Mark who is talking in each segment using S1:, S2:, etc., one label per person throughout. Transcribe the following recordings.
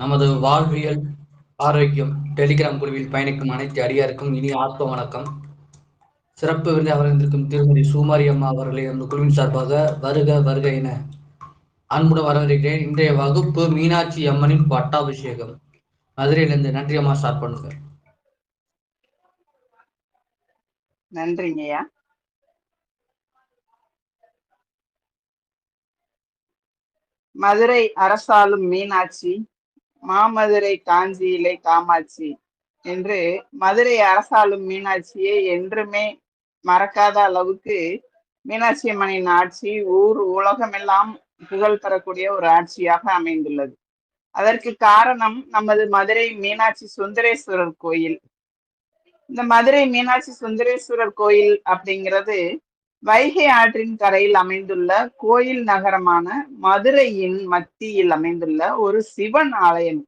S1: நமது வாழ்வியல் ஆரோக்கியம் டெலிகிராம் குழுவில் பயணிக்கும் அனைத்து அடியாருக்கும் இனி ஆத்ம வணக்கம். சிறப்பு விருந்தை அவர்ந்திருக்கும் திருமதி சுமாரி அம்மா அவர்களை அந்த குழுவின் சார்பாக வருக வருக என அன்புடன் வரவேற்கிறேன். இன்றைய வகுப்பு மீனாட்சி அம்மனின் பட்டாபிஷேகம். மதுரையிலிருந்து நன்றி அம்மா ஸ்டார்ட் பண்ணுங்க.
S2: நன்றிங்கய்யா. மதுரை அரசாளும் மீனாட்சி மாமதுரை காஞ்சியிலே காமாட்சி என்று மதுரை அரசாளும் மீனாட்சியை என்றுமே மறக்காத அளவுக்கு மீனாட்சி அம்மனின் ஆட்சி ஊர் உலகமெல்லாம் புகழ் பெறக்கூடிய ஒரு ஆட்சியாக அமைந்துள்ளது. அதற்கு காரணம் நமது மதுரை மீனாட்சி சுந்தரேஸ்வரர் கோயில். இந்த மதுரை மீனாட்சி சுந்தரேஸ்வரர் கோயில் அப்படிங்கிறது வைகை ஆற்றின் கரையில் அமைந்துள்ள கோயில் நகரமான மதுரையின் மத்தியில் அமைந்துள்ள ஒரு சிவன் ஆலயம்.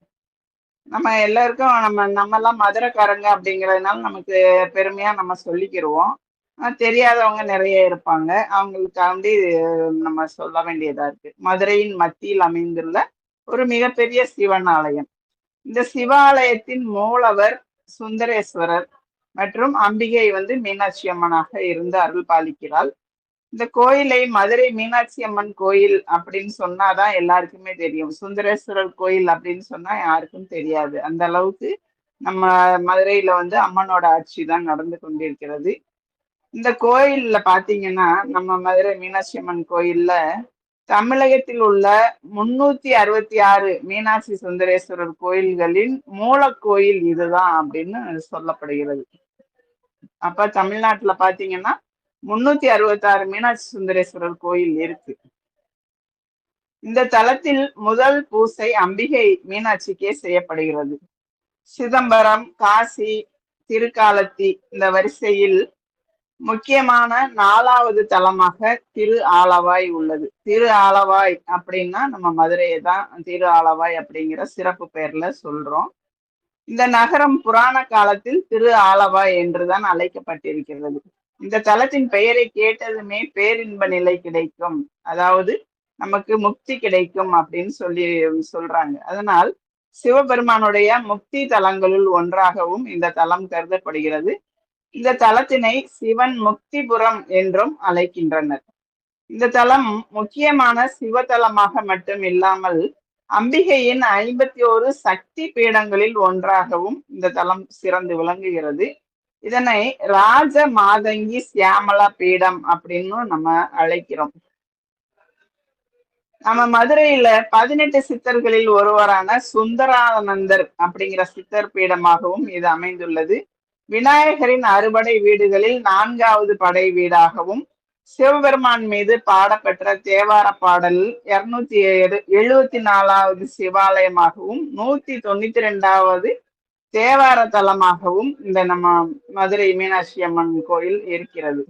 S2: நம்ம எல்லாருக்கும் நம்ம நம்ம எல்லாம் மதுரைக்காரங்க அப்படிங்கிறதுனால நமக்கு பெருமையா நம்ம சொல்லிக்கிருவோம். தெரியாதவங்க நிறைய இருப்பாங்க. அவங்களுக்காண்டி நம்ம சொல்ல வேண்டியதா இருக்கு. மதுரையின் மத்தியில் அமைந்துள்ள ஒரு மிகப்பெரிய சிவன் ஆலயம். இந்த சிவாலயத்தின் மூலவர் சுந்தரேஸ்வரர். மற்றும் அம்பிகை வந்து மீனாட்சி அம்மனாக இருந்து அருள் பாலிக்கிறாள். இந்த கோயிலை மதுரை மீனாட்சி அம்மன் கோயில் அப்படின்னு சொன்னாதான் எல்லாருக்குமே தெரியும். சுந்தரேஸ்வரர் கோயில் அப்படின்னு சொன்னா யாருக்கும் தெரியாது. அந்த அளவுக்கு நம்ம மதுரையில வந்து அம்மனோட ஆட்சி தான் நடந்து கொண்டிருக்கிறது. இந்த கோயில்ல பாத்தீங்கன்னா நம்ம மதுரை மீனாட்சி அம்மன் கோயில்ல தமிழகத்தில் உள்ள முன்னூத்தி அறுபத்தி ஆறு மீனாட்சி சுந்தரேஸ்வரர் கோயில்களின் மூலக்கோயில் இதுதான் அப்படின்னு சொல்லப்படுகிறது. அப்ப தமிழ்நாட்டுல பாத்தீங்கன்னா முன்னூத்தி அறுபத்தி ஆறு மீனாட்சி சுந்தரேஸ்வரர் கோயில் இருக்கு. இந்த தலத்தில் முதல் பூசை அம்பிகை மீனாட்சிக்கே செய்யப்படுகிறது. சிதம்பரம் காசி திருக்காலத்தி இந்த வரிசையில் முக்கியமான நாலாவது தலமாக திரு ஆலவாய் உள்ளது. திரு ஆலவாய் அப்படின்னா நம்ம மதுரையை தான் திரு ஆலவாய் அப்படிங்கிற சிறப்பு பெயர்ல சொல்றோம். இந்த நகரம் புராண காலத்தில் திரு ஆலவா என்றுதான் அழைக்கப்பட்டிருக்கிறது. இந்த தலத்தின் பெயரை கேட்டதுமே பேரின்ப நிலை கிடைக்கும். அதாவது நமக்கு முக்தி கிடைக்கும் அப்படின்னு சொல்லி சொல்றாங்க. அதனால் சிவபெருமானுடைய முக்தி தலங்களுள் ஒன்றாகவும் இந்த தலம் கருதப்படுகிறது. இந்த தலத்தினை சிவன் முக்திபுரம் என்றும் அழைக்கின்றனர். இந்த தலம் முக்கியமான சிவதலமாக மட்டும் இல்லாமல் அம்பிகையின் ஐம்பத்தி ஒரு சக்தி பீடங்களில் ஒன்றாகவும் இந்த தலம் சிறந்து விளங்குகிறது. இதனை ராஜ மாதங்கி சியாமலா பீடம் அப்படின்னு நம்ம அழைக்கிறோம். நம்ம மதுரையில பதினெட்டு சித்தர்களில் ஒருவரான சுந்தரானந்தர் அப்படிங்கிற சித்தர் பீடமாகவும் இது அமைந்துள்ளது. விநாயகரின் அறுபடை வீடுகளில் நான்காவது படை வீடாகவும் சிவபெருமான் மீது பாடப்பெற்ற தேவார பாடல் இருநூத்தி எழுபத்தி நாலாவது சிவாலயமாகவும் நூத்தி தொண்ணூத்தி ரெண்டாவது தேவார தலமாகவும் இந்த நம்ம மதுரை மீனாட்சி அம்மன் கோயில் இருக்கிறது.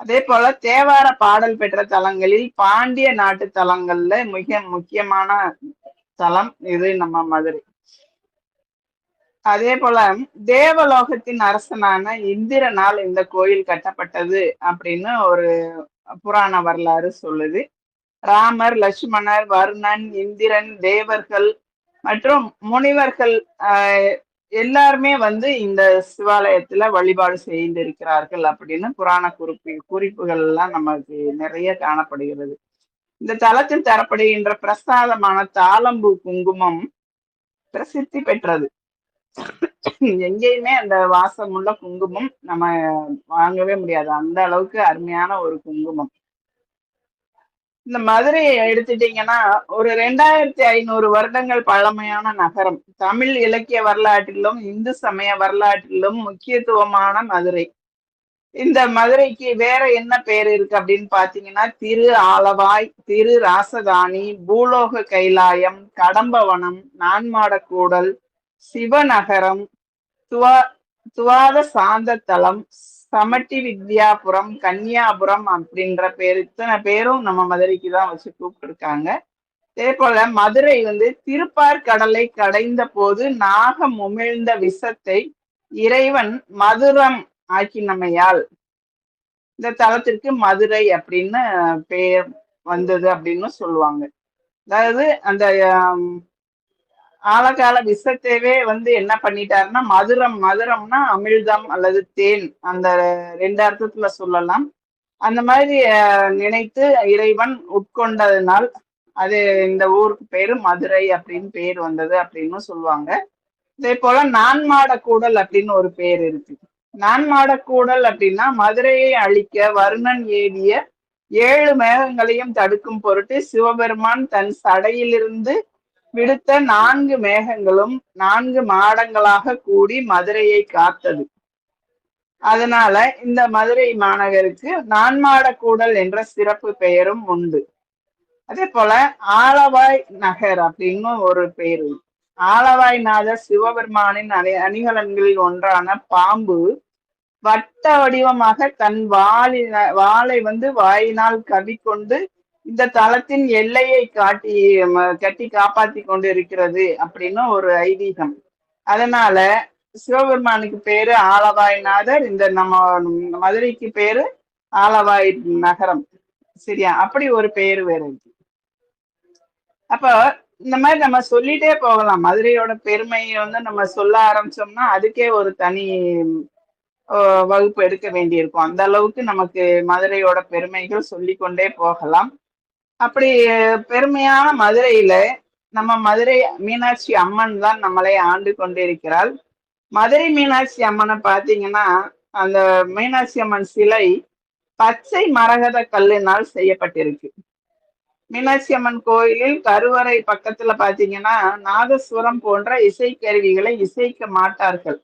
S2: அதே போல தேவார பாடல் பெற்ற தலங்களில் பாண்டிய நாட்டு தலங்கள்ல மிக முக்கியமான தலம் இது நம்ம மதுரை. அதே போல தேவலோகத்தின் அரசனான இந்திரனால் இந்த கோயில் கட்டப்பட்டது அப்படின்னு ஒரு புராண வரலாறு சொல்லுது. ராமர் லட்சுமணர் வருணன் இந்திரன் தேவர்கள் மற்றும் முனிவர்கள் எல்லாருமே வந்து இந்த சிவாலயத்துல வழிபாடு செய்திருக்கிறார்கள் அப்படின்னு புராண குறிப்பு குறிப்புகள் எல்லாம் நமக்கு நிறைய காணப்படுகிறது. இந்த தலத்தில் தரப்படுகின்ற பிரசாதமான தாளம்பூ குங்குமம் பிரசித்தி பெற்றது. எங்கேயுமே அந்த வாசம் உள்ள குங்குமம் நம்ம வாங்கவே முடியாது. அந்த அளவுக்கு அருமையான ஒரு குங்குமம். இந்த மதுரையை எடுத்துட்டீங்கன்னா ஒரு ரெண்டாயிரத்தி ஐநூறு வருடங்கள் பழமையான நகரம். தமிழ் இலக்கிய வரலாற்றிலும் இந்து சமய வரலாற்றிலும் முக்கியத்துவமான மதுரை. இந்த மதுரைக்கு வேற என்ன பேர் இருக்கு அப்படின்னு பாத்தீங்கன்னா திரு ஆலவாய் திரு ராசதானி பூலோக கைலாயம் கடம்பவனம் நான்மாடக்கூடல் சிவநகரம் துவா துவாத சாந்த தலம் சமட்டி வித்யாபுரம் கன்னியாபுரம் அப்படின்ற பேர் இத்தனை பேரும் நம்ம மதுரைக்கு தான் வச்சு கூப்பிட்டுருக்காங்க. அதே போல மதுரை வந்து திருப்பார் கடலை கடைந்த போது நாகம் உமிழ்ந்த விஷத்தை இறைவன் மதுரம் ஆக்கினமையால். இந்த தலத்திற்கு மதுரை அப்படின்னு பெயர் வந்தது அப்படின்னு சொல்லுவாங்க. அதாவது அந்த ஆழகால விசத்தேவே வந்து என்ன பண்ணிட்டாருன்னா மதுரம் மதுரம்னா அமிழ்தம் அல்லது தேன் அந்த ரெண்டு அர்த்தத்துல சொல்லலாம். அந்த மாதிரி நினைத்து இறைவன் உட்கொண்டதுனால் அது இந்த ஊருக்கு பேரு மதுரை அப்படின்னு பேர் வந்தது அப்படின்னு சொல்லுவாங்க. இதே போல நான்மாட கூடல் அப்படின்னு ஒரு பேர் இருக்கு. நான்மாட கூடல் அப்படின்னா மதுரையை அழிக்க வருணன் ஏவிய ஏழு மேகங்களையும் தடுக்கும் பொருட்டு சிவபெருமான் தன் சடையிலிருந்து விடுத்த நான்கு மேகங்களும் நான்கு மாடங்களாக கூடி மதுரையை காத்தது. அதனால இந்த மதுரை மாநகருக்கு நான்மாட கூடல் என்ற சிறப்பு பெயரும் உண்டு. அதே போல ஆலவாய் நகர் அப்படின்னு ஒரு பெயர் ஆலவாய்நாதர் நாதர் சிவபெருமானின் அணி அணிகலன்களில் ஒன்றான பாம்பு வட்ட வடிவமாக தன் வாளின வாளை வந்து வாயினால் கவிக்கொண்டு இந்த தலத்தின் எல்லையை காட்டி கட்டி காப்பாத்தி கொண்டு இருக்கிறது அப்படின்னு ஒரு ஐதீகம். அதனால சிவபெருமானுக்கு பேரு ஆலவாய்நாதர் இந்த நம்ம மதுரைக்கு பேரு ஆலவாய் நகரம். சரியா? அப்படி ஒரு பேரு வேற இருக்கு. அப்ப இந்த மாதிரி நம்ம சொல்லிட்டே போகலாம். மதுரையோட பெருமையை வந்து நம்ம சொல்ல ஆரம்பிச்சோம்னா அதுக்கே ஒரு தனி வகுப்பு எடுக்க வேண்டியிருக்கும். அந்த அளவுக்கு நமக்கு மதுரையோட பெருமைகள் சொல்லிக்கொண்டே போகலாம். அப்படி பெருமையான மதுரையில நம்ம மதுரை மீனாட்சி அம்மன் தான் நம்மளை ஆண்டு கொண்டிருக்கிறாள். மதுரை மீனாட்சி அம்மனை பாத்தீங்கன்னா அந்த மீனாட்சி அம்மன் சிலை பச்சை மரகத கல்லினால் செய்யப்பட்டிருக்கு. மீனாட்சி அம்மன் கோயிலில் கருவறை பக்கத்துல பாத்தீங்கன்னா நாதஸ்வரம் போன்ற இசைக்கருவிகளை இசைக்க மாட்டார்கள்.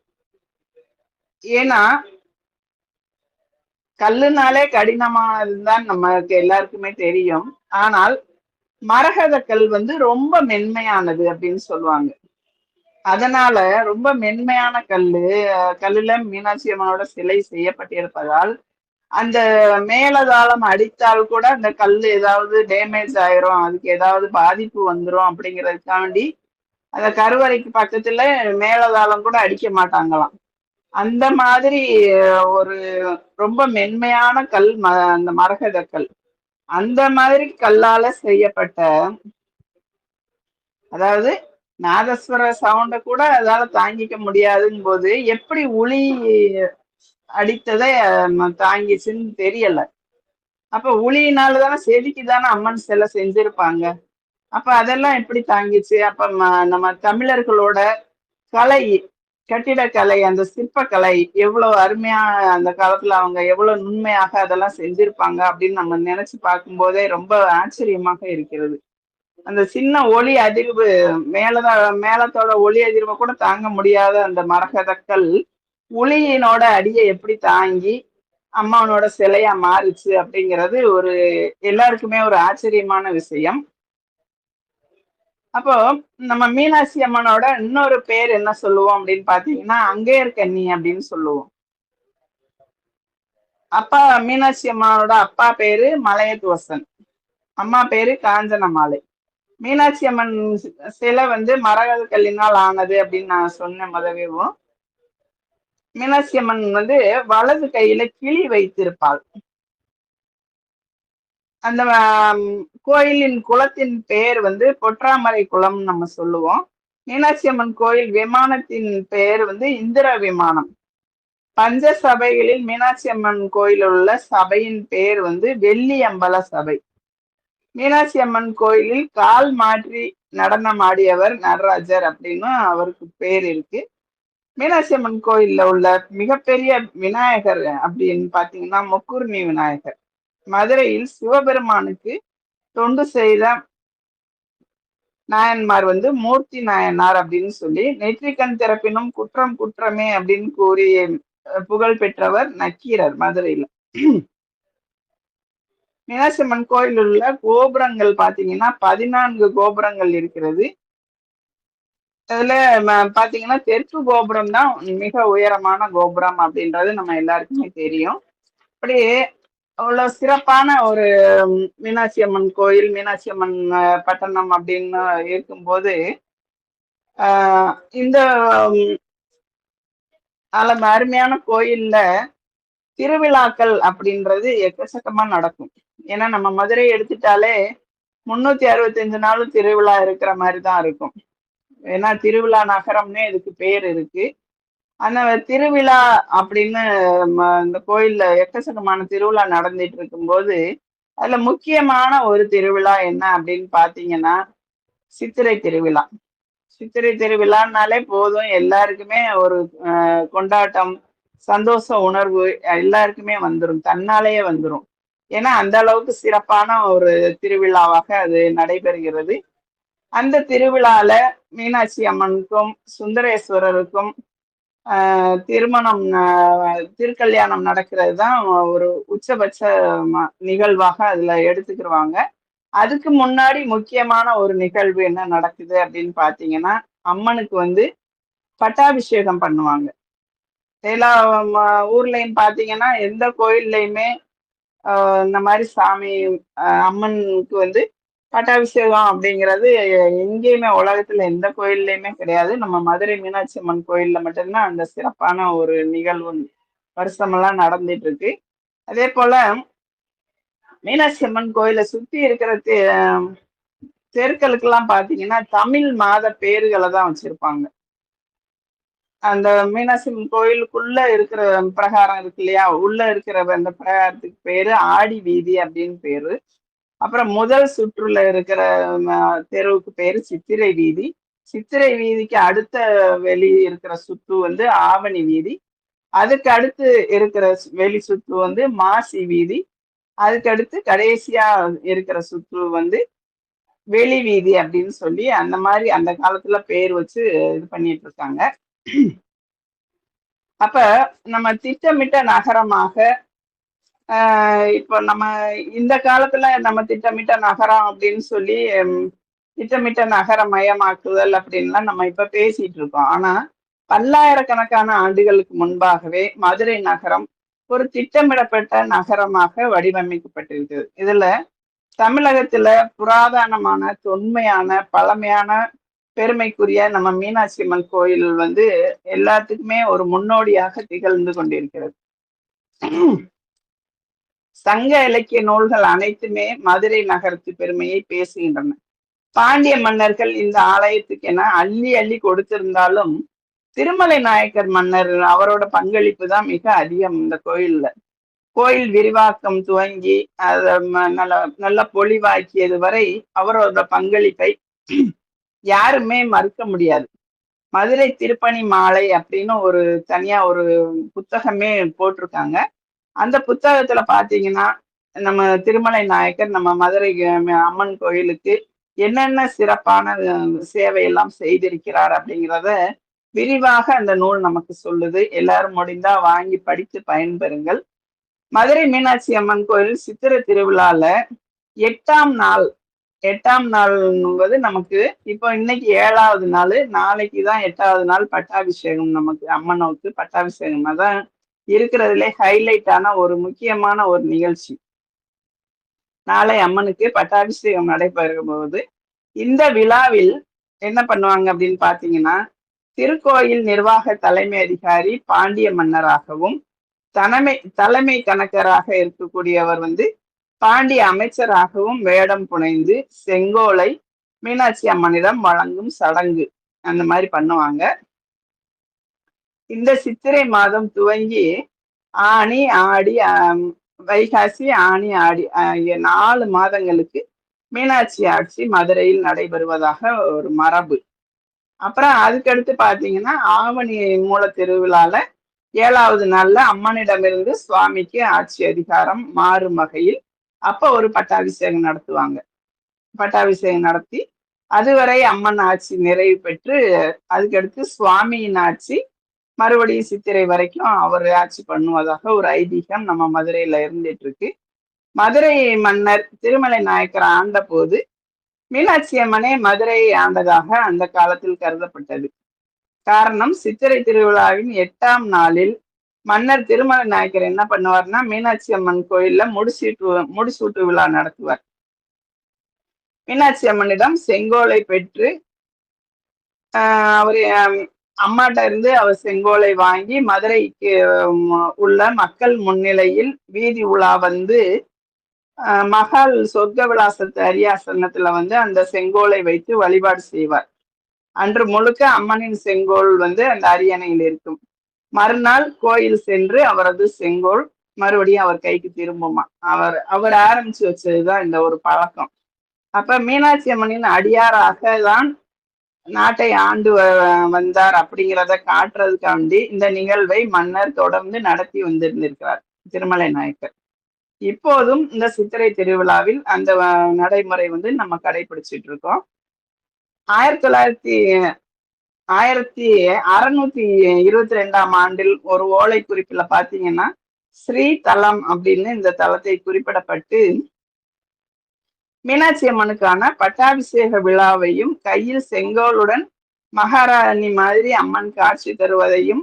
S2: ஏன்னா கல்லுனாலே கடினமானதுதான் நமக்கு எல்லாருக்குமே தெரியும். ஆனால் மரகத கல் வந்து ரொம்ப மென்மையானது அப்படின்னு சொல்லுவாங்க. அதனால ரொம்ப மென்மையான கல்லு கல்லுல மீனாட்சி அம்மனோட சிலை செய்யப்பட்டிருப்பதால் அந்த மேலதாளம் அடித்தால் கூட அந்த கல் ஏதாவது டேமேஜ் ஆயிரும் அதுக்கு ஏதாவது பாதிப்பு வந்துரும் அப்படிங்கிறதுக்காண்டி அந்த கருவறைக்கு பக்கத்துல மேலதாளம் கூட அடிக்க மாட்டாங்களாம். அந்த மாதிரி ஒரு ரொம்ப மென்மையான கல் ம- அந்த மரகத கல். அந்த மாதிரி கல்லால செய்யப்பட்ட அதாவது நாதஸ்வர சவுண்ட கூட அதால தாங்கிக்க முடியாதுங்கும் போது எப்படி உளி அடித்ததை தாங்கிச்சுன்னு தெரியல. அப்ப உளியினால தானே செதுக்கி தானே அம்மன் சிலை செஞ்சிருப்பாங்க. அப்ப அதெல்லாம் எப்படி தாங்கிச்சு? அப்ப நம்ம தமிழர்களோட கலை கட்டிடக்கலை அந்த சிற்பக்கலை எவ்வளவு அருமையா அந்த காலத்துல அவங்க எவ்வளவு நுண்மையாக அதெல்லாம் செஞ்சிருப்பாங்க அப்படின்னு நம்ம நினைச்சு பார்க்கும்போதே ரொம்ப ஆச்சரியமாக இருக்கிறது. அந்த சின்ன ஒளி அதிர்வு மேலதான் மேலத்தோட ஒளி அதிர்வை கூட தாங்க முடியாத அந்த மரகதக்கல் ஒளியினோட அடியை எப்படி தாங்கி அம்மாவனோட சிலையா மாறுச்சு அப்படிங்கிறது ஒரு எல்லாருக்குமே ஒரு ஆச்சரியமான விஷயம். அப்போ நம்ம மீனாட்சி அம்மனோட இன்னொரு பேர் என்ன சொல்லுவோம் அப்படின்னு பாத்தீங்கன்னா அங்கே இருக்கண்ணி அப்படின்னு சொல்லுவோம். அப்பா மீனாட்சி அம்மனோட அப்பா பேரு மலையத்துவசன். அம்மா பேரு காஞ்சனமாலை. மீனாட்சி அம்மன் சிலை வந்து மரகத கல்லினால் ஆனது அப்படின்னு நான் சொன்னேன் முதவேவும் மீனாட்சி அம்மன் வந்து வலது கையில கிளி வைத்திருப்பாள். அந்த கோயிலின் குளத்தின் பெயர் வந்து பொற்றாமரை குளம் நம்ம சொல்லுவோம். மீனாட்சி அம்மன் கோயில் விமானத்தின் பெயர் வந்து இந்திர விமானம். பஞ்ச சபைகளில் மீனாட்சி அம்மன் கோயில் உள்ள சபையின் பெயர் வந்து வெள்ளி அம்பல சபை. மீனாட்சி அம்மன் கோயிலில் கால் மாற்றி நடனம் ஆடியவர் நடராஜர் அப்படின்னு அவருக்கு பேர் இருக்கு. மீனாட்சி அம்மன் கோயில்ல உள்ள மிகப்பெரிய விநாயகர் அப்படின்னு பாத்தீங்கன்னா முக்குர்ணி விநாயகர். மதுரையில் சிவபெருமானுக்கு தொண்டு செய்த நாயன்மார் வந்து மூர்த்தி நாயனார் அப்படின்னு சொல்லி நெற்றிக்கண் திறப்பினும் குற்றம் குற்றமே அப்படின்னு கூறி புகழ் பெற்றவர் நக்கீரர் மதுரையில. மீனாட்சி அம்மன் கோயில் உள்ள கோபுரங்கள் பாத்தீங்கன்னா பதினான்கு கோபுரங்கள் இருக்கிறது. அதுல பாத்தீங்கன்னா தெற்கு கோபுரம் தான் மிக உயரமான கோபுரம் அப்படின்றது நம்ம எல்லாருக்குமே தெரியும். அப்படியே அவ்வளவு சிறப்பான ஒரு மீனாட்சி அம்மன் கோயில் மீனாட்சி அம்மன் பட்டணம் அப்படின்னு இருக்கும்போது ஆஹ் இந்த ம், அருமையான கோயில்ல திருவிழாக்கள் அப்படின்றது எக்கச்சக்கமா நடக்கும். ஏன்னா நம்ம மதுரை எடுத்துட்டாலே முன்னூத்தி அறுபத்தஞ்சு நாளும் திருவிழா இருக்கிற மாதிரி தான் இருக்கும். ஏன்னா திருவிழா நகரம்னே இதுக்கு பேர் இருக்கு. அந்த திருவிழா அப்படின்னு இந்த கோயில்ல எக்கச்சக்கமான திருவிழா நடந்துட்டு இருக்கும்போது அதுல முக்கியமான ஒரு திருவிழா என்ன அப்படின்னு பாத்தீங்கன்னா சித்திரை திருவிழா. சித்திரை திருவிழான்னாலே போதும். எல்லாருக்குமே ஒரு அஹ், கொண்டாட்டம் சந்தோஷ உணர்வு எல்லாருக்குமே வந்துடும் தன்னாலேயே வந்துடும் ஏன்னா அந்த அளவுக்கு சிறப்பான ஒரு திருவிழாவாக அது நடைபெறுகிறது. அந்த திருவிழால மீனாட்சி அம்மனுக்கும் சுந்தரேஸ்வரருக்கும் திருமணம் திருக்கல்யாணம் நடக்கிறது தான் ஒரு உச்சபட்ச ம- நிகழ்வாக அதுல எடுத்துக்கிடுவாங்க அதுக்கு முன்னாடி முக்கியமான ஒரு நிகழ்வு என்ன நடக்குது அப்படின்னு பாத்தீங்கன்னா அம்மனுக்கு வந்து பட்டாபிஷேகம் பண்ணுவாங்க. எல்லா ஊர்லயும் பாத்தீங்கன்னா எந்த கோயில்லையுமே ஆஹ் இந்த மாதிரி சாமி அம்மனுக்கு வந்து பட்டாபிஷேகம் அப்படிங்கிறது எங்கேயுமே உலகத்துல எந்த கோயில்லையுமே கிடையாது. நம்ம மதுரை மீனாட்சி அம்மன் கோயில்ல மட்டும்தான் அந்த சிறப்பான ஒரு நிகழ்வு வருஷமெல்லாம் நடந்துட்டு இருக்கு அதே போல மீனாட்சி அம்மன் கோயிலை சுத்தி இருக்கிற தெ தெருக்களுக்கெல்லாம் பாத்தீங்கன்னா தமிழ் மாத பேர்களை தான் வச்சிருப்பாங்க. அந்த மீனாட்சி அம்மன் கோயிலுக்குள்ள இருக்கிற பிரகாரம் இருக்கு இல்லையா? உள்ள இருக்கிற அந்த பிரகாரத்துக்கு பேரு ஆடி வீதி அப்படின்னு பேரு. அப்புறம் முதல் சுற்றுல இருக்கிற தெருவுக்கு பேரு சித்திரை வீதி. சித்திரை வீதிக்கு அடுத்த வெளி இருக்கிற சுற்று வந்து ஆவணி வீதி. அதுக்கு அடுத்து இருக்கிற வெளி சுற்று வந்து மாசி வீதி. அதுக்கு அடுத்து கடைசியா இருக்கிற சுற்று வந்து வெளி வீதி அப்படின்னு சொல்லி அந்த மாதிரி அந்த காலத்துல பேர் வச்சு இது பண்ணிட்டு இருக்காங்க. அப்ப நம்ம திட்டமிட்ட நகரமாக இப்போ நம்ம இந்த காலத்துல நம்ம திட்டமிட்ட நகரம் அப்படின்னு சொல்லி திட்டமிட்ட நகர மயமாக்குதல் அப்படின்லாம் நம்ம இப்ப பேசிட்டு இருக்கோம். ஆனா பல்லாயிரக்கணக்கான ஆண்டுகளுக்கு முன்பாகவே மதுரை நகரம் ஒரு திட்டமிடப்பட்ட நகரமாக வடிவமைக்கப்பட்டிருக்கிறது இதுல தமிழகத்துல புராதனமான தொன்மையான பழமையான பெருமைக்குரிய நம்ம மீனாட்சி அம்மன் கோயில் வந்து எல்லாத்துக்குமே ஒரு முன்னோடியாக திகழ்ந்து கொண்டிருக்கிறது. சங்க இலக்கிய நூல்கள் அனைத்துமே மதுரை நகரத்து பெருமையை பேசுகின்றன. பாண்டிய மன்னர்கள் இந்த ஆலயத்துக்கு என அள்ளி அள்ளி கொடுத்திருந்தாலும் திருமலை நாயக்கர் மன்னர் அவரோட பங்களிப்பு தான் மிக அதிகம் இந்த கோயில்ல. கோயில் விரிவாக்கம் துவங்கி அதை நல்ல நல்ல பொலிவாக்கியது வரை அவரோட பங்களிப்பை யாருமே மறுக்க முடியாது. மதுரை திருப்பணி மாலை அப்படின்னு ஒரு தனியா ஒரு புத்தகமே போட்டிருக்காங்க. அந்த புத்தகத்துல பாத்தீங்கன்னா நம்ம திருமலை நாயக்கர் நம்ம மதுரை அம்மன் கோயிலுக்கு என்னென்ன சிறப்பான சேவையெல்லாம் செய்திருக்கிறார் அப்படிங்கிறத விரிவாக அந்த நூல் நமக்கு சொல்லுது. எல்லாரும் முடிந்தா வாங்கி படித்து பயன்பெறுங்கள். மதுரை மீனாட்சி அம்மன் கோயில் சித்திரை திருவிழால எட்டாம் நாள் எட்டாம் நாள்ங்கிறது நமக்கு இப்போ இன்னைக்கு ஏழாவது நாள் நாளைக்கு தான் எட்டாவது நாள் பட்டாபிஷேகம் நமக்கு அம்மனுக்கு பட்டாபிஷேகம் அதான் இருக்கிறதுலே ஹைலைட்டான ஒரு முக்கியமான ஒரு நிகழ்ச்சி. நாளை அம்மனுக்கு பட்டாபிஷேகம் நடைபெறும் போது இந்த விழாவில் என்ன பண்ணுவாங்க அப்படின்னு பாத்தீங்கன்னா திருக்கோயில் நிர்வாக தலைமை அதிகாரி பாண்டிய மன்னராகவும் தலைமை தலைமை கணக்கராக இருக்கக்கூடியவர் வந்து பாண்டிய அமைச்சராகவும் வேடம் புனைந்து செங்கோலை மீனாட்சி அம்மனிடம் வழங்கும் சடங்கு. அந்த மாதிரி பண்ணுவாங்க. இந்த சித்திரை மாதம் துவங்கி ஆனி ஆடி வைகாசி ஆணி ஆடி ஆகிய நாலு மாதங்களுக்கு மீனாட்சி ஆட்சி மதுரையில் நடைபெறுவதாக ஒரு மரபு. அப்புறம் அதுக்கடுத்து பார்த்தீங்கன்னா ஆவணி மூல திருவிழால ஏழாவது நாள்ல அம்மனிடமிருந்து சுவாமிக்கு ஆட்சி அதிகாரம் மாறும் வகையில் அப்போ ஒரு பட்டாபிஷேகம் நடத்துவாங்க. பட்டாபிஷேகம் நடத்தி அதுவரை அம்மன் ஆட்சி நிறைவு பெற்று அதுக்கடுத்து சுவாமியின் ஆட்சி மறுபடியும் சித்திரை வரைக்கும் அவர் ஆட்சி பண்ணுவதாக ஒரு ஐதீகம் நம்ம மதுரையில இருந்துட்டு இருக்கு மதுரை மன்னர் திருமலை நாயக்கர் ஆண்ட போது மீனாட்சி அம்மனே மதுரையை ஆண்டதாக அந்த காலத்தில் கருதப்பட்டது. காரணம் சித்திரை திருவிழாவின் எட்டாம் நாளில் மன்னர் திருமலை நாயக்கர் என்ன பண்ணுவார்னா மீனாட்சி அம்மன் கோயில்ல முடிசூட்டு முடிசூட்டு விழா நடத்துவார். மீனாட்சி அம்மனிடம் செங்கோலை பெற்று ஆஹ் அம்மாட்ட இருந்து அவர் செங்கோலை வாங்கி மதுரைக்கு உள்ள மக்கள் முன்னிலையில் வீதி உலா வந்து மகள் சொர்க்க விலாசத்து அரியாசனத்துல வந்து அந்த செங்கோலை வைத்து வழிபாடு செய்வார். அன்று முழுக்க அம்மனின் செங்கோல் வந்து அந்த அரியணையில் இருக்கும். மறுநாள் கோயில் சென்று அவரது செங்கோல் மறுபடியும் அவர் கைக்கு திரும்புமா. அவர் அவர் ஆரம்பிச்சு வச்சதுதான் இந்த ஒரு பழக்கம். அப்ப மீனாட்சி அம்மனின் அடியாராக தான் நாட்டை ஆண்டு வ- வந்தார் அப்படிங்கிறத காட்டுறதுக்காண்டி இந்த நிகழ்வை மன்னர் தொடர்ந்து நடத்தி வந்திருந்திருக்கிறார் திருமலை நாயக்கர். இப்போதும் இந்த சித்திரை திருவிழாவில் அந்த நடைமுறை வந்து நம்ம கடைபிடிச்சிட்டு இருக்கோம். ஆயிரத்தி தொள்ளாயிரத்தி ஆயிரத்தி அறுநூத்தி இருபத்தி ரெண்டாம் ஆண்டில் ஒரு ஓலை குறிப்புல பாத்தீங்கன்னா ஸ்ரீ தலம் அப்படின்னு இந்த தலத்தை குறிப்பிடப்பட்டு மீனாட்சி அம்மனுக்கான பட்டாபிஷேக விழாவையும் கையில் செங்கோலுடன் மகாராணி மாதிரி அம்மன் காட்சி தருவதையும்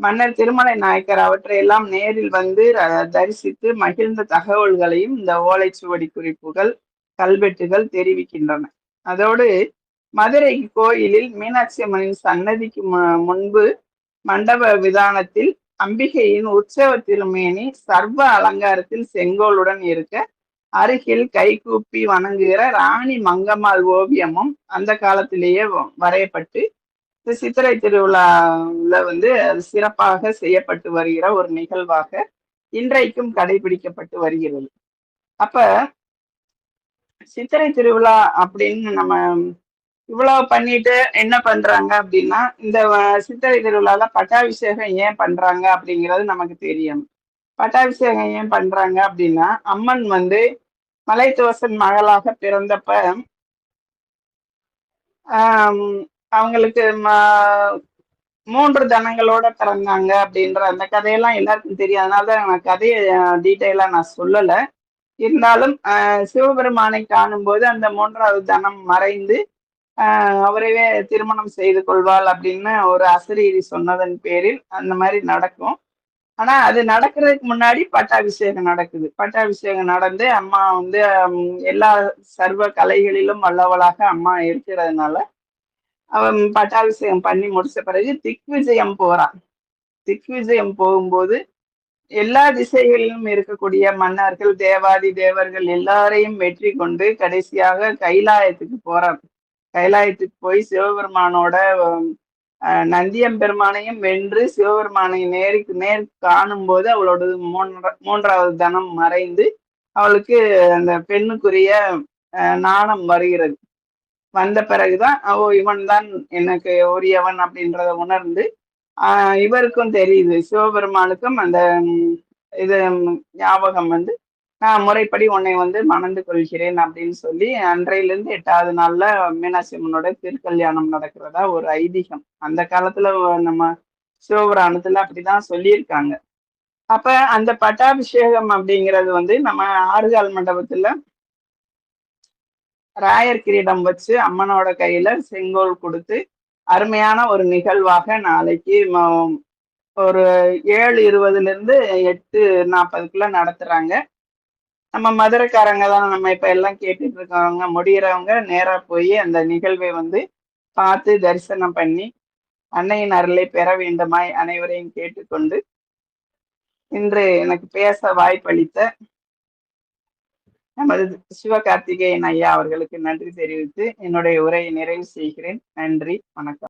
S2: மன்னர் திருமலை நாயக்கர் அவற்றையெல்லாம் நேரில் வந்து தரிசித்து மகிழ்ந்த தகவல்களையும் இந்த ஓலைச்சுவடி குறிப்புகள் கல்வெட்டுகள் தெரிவிக்கின்றன. அதோடு மதுரை கோயிலில் மீனாட்சி அம்மனின் சன்னதிக்கு மு- முன்பு மண்டப விதானத்தில் அம்பிகையின் உற்சவ திருமேனி சர்வ அலங்காரத்தில் செங்கோலுடன் இருக்க அருகில் கைகூப்பி வணங்குகிற ராணி மங்கம்மாள் ஓவியமும் அந்த காலத்திலேயே வரையப்பட்டு இந்த சித்திரை திருவிழாவில் வந்து அது சிறப்பாக செய்யப்பட்டு வருகிற ஒரு நிகழ்வாக இன்றைக்கும் கடைபிடிக்கப்பட்டு வருகிறது. அப்ப சித்திரை திருவிழா அப்படின்னு நம்ம இவ்வளவு பண்ணிட்டு என்ன பண்றாங்க அப்படின்னா இந்த வ- சித்திரை திருவிழால பட்டாபிஷேகம் ஏன் பண்றாங்க அப்படிங்கிறது நமக்கு தெரியும். பட்டாபிஷேகம் ஏன் பண்றாங்க அப்படின்னா அம்மன் வந்து மலைத்துவசன் மகளாக பிறந்தப்ப அவங்களுக்கு ம- மூன்று தனங்களோட பிறந்தாங்க அப்படின்ற அந்த கதையெல்லாம் எல்லாருக்கும் தெரியும். அதனாலதான் நான் கதையை டீட்டெயிலாக நான் சொல்லலை. இருந்தாலும் சிவபெருமானை காணும்போது அந்த மூன்றாவது தனம் மறைந்து ஆஹ், அவரையே திருமணம் செய்து கொள்வாள் அப்படின்னு ஒரு அசரீரி சொன்னதன் பேரில் அந்த மாதிரி நடக்கும். ஆனா அது நடக்கிறதுக்கு முன்னாடி பட்டாபிஷேகம் நடக்குது. பட்டாபிஷேகம் நடந்து அம்மா வந்து எல்லா சர்வ கலைகளிலும் வல்லவளாக அம்மா இருக்கிறதுனால அவன் பட்டாபிஷேகம் பண்ணி முடிச்ச பிறகு திக்விஜயம் போறான் திக்விஜயம் போகும்போது எல்லா திசைகளிலும் இருக்கக்கூடிய மன்னர்கள் தேவாதி தேவர்கள் எல்லாரையும் வெற்றி கொண்டு கடைசியாக கைலாயத்துக்கு போறான் கைலாயத்துக்கு போய் சிவபெருமானோட நந்தியம்பெருமானையும் வென்று சிவபெருமானை நேருக்கு நேர் காணும்போது அவளோட மூன்ற மூன்றாவது தனம் மறைந்து அவளுக்கு அந்த பெண்ணுக்குரிய அஹ், நாணம் வருகிறது. வந்த பிறகுதான் ஓ இவன் தான் எனக்கு உரியவன் அப்படின்றத உணர்ந்து ஆஹ் இவருக்கும் தெரியுது. சிவபெருமானுக்கும் அந்த இது ஞாபகம் வந்து நான் முறைப்படி உன்னை வந்து மணந்து கொள்கிறேன் அப்படின்னு சொல்லி அன்றையிலிருந்து எட்டாவது நாள்ல மீனாட்சி அம்மனோட திருக்கல்யாணம் நடக்கிறதா ஒரு ஐதீகம். அந்த காலத்துல நம்ம சிவபுராணத்துல அப்படிதான் சொல்லியிருக்காங்க. அப்ப அந்த பட்டாபிஷேகம் அப்படிங்கிறது வந்து நம்ம ஆறுகால் மண்டபத்துல ராயர் கிரீடம் வச்சு அம்மனோட கையில செங்கோல் கொடுத்து அருமையான ஒரு நிகழ்வாக நாளைக்கு ஒரு ஏழு இருபதுல இருந்து எட்டு நாற்பதுக்குள்ள நடத்துறாங்க. நம்ம மதுரைக்காரங்க தான் நம்ம இப்ப எல்லாம் கேட்டுட்டு இருக்கவங்க முடியறவங்க நேரா போய் அந்த நிகழ்வை வந்து பார்த்து தரிசனம் பண்ணி அன்னையின் அருளை பெற வேண்டுமாய் அனைவரையும் கேட்டுக்கொண்டு இன்று எனக்கு பேச வாய்ப்பளித்த நமது சிவகார்த்திகேயன் ஐயா அவர்களுக்கு நன்றி தெரிவித்து என்னுடைய உரையை நிறைவு செய்கிறேன். நன்றி. வணக்கம்.